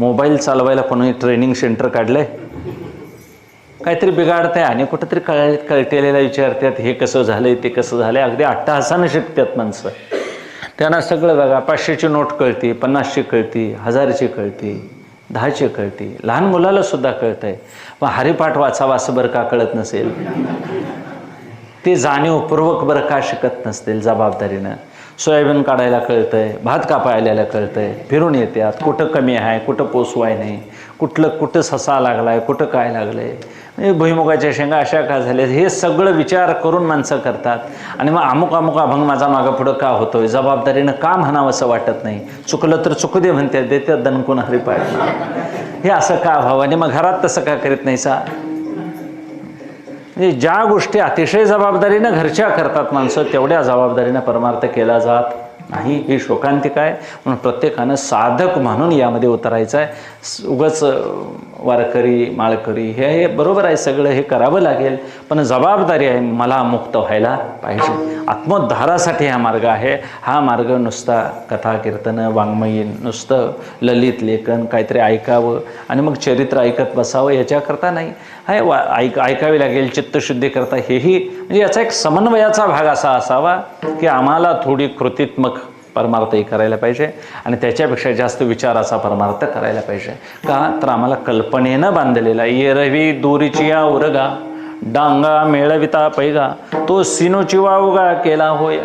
Mobile चालवायला कोणी training centre काढलंय. काहीतरी बिघाडतंय आणि कुठंतरी कळ कळटेलेला विचारतात हे कसं झालंय ते कसं झालंय? अगदी अट्टहासानं शिकतात माणसं. त्यांना सगळं बघा पाचशेची नोट कळती पन्नासची कळती हजारची कळती दहाची कळती. लहान मुलाला सुद्धा कळतंय. मग हरिपाठ वाचावा असं बरं का कळत नसेल? ते जाणीवपूर्वक बरं का शिकत नसतील जबाबदारीनं? सोयाबीन काढायला कळतंय भात कापायला कळतंय फिरून येतात कुठं कमी आहे कुठं पोसवाय नाही कुठलं कुठं ससा आहे कुठं काय लागलं म्हणजे भुईमुगाच्या शेंगा अशा का झाल्या हे सगळं विचार करून माणसं करतात. आणि मग अमुक अमुक अभंग माझा मागं पुढं का होतोय? जबाबदारीनं का म्हणावं असं वाटत नाही? चुकलं तर चुकू दे म्हणतात देतात दणकून हरिपाय हे असं का व्हावं? आणि मग घरात तसं का करीत नाही सा म्हणजे ज्या गोष्टी अतिशय जबाबदारीनं घरच्या करतात माणसं तेवढ्या जबाबदारीनं परमार्थ केला जात नाही ही शोकांतिका आहे. म्हणून प्रत्येकानं साधक म्हणून यामध्ये उतरायचं आहे. उगच उगाच वारकरी माळकरी हे हे बरोबर आहे. सगळं हे करावं लागेल. पण जबाबदारी आहे मला मुक्त व्हायला पाहिजे. आत्मोद्धारासाठी हा मार्ग आहे. हा मार्ग नुसता कथा कीर्तन वाङ्मयी नुसतं ललित लेखन काहीतरी ऐकावं आणि मग चरित्र ऐकत बसावं याच्याकरता नाही. हाय वा ऐक ऐकावी लागेल चित्तशुद्धी करता हेही म्हणजे याचा एक समन्वयाचा भाग असा असावा की आम्हाला थोडी कृतीत्मक परमार्थही करायला पाहिजे आणि त्याच्यापेक्षा जास्त विचाराचा परमार्थ करायला पाहिजे. का? तर आम्हाला कल्पनेनं बांधलेला येरवी दोरीची या उरगा डांगा मेळविता पैगा तो सिनोची वावगा केला होय.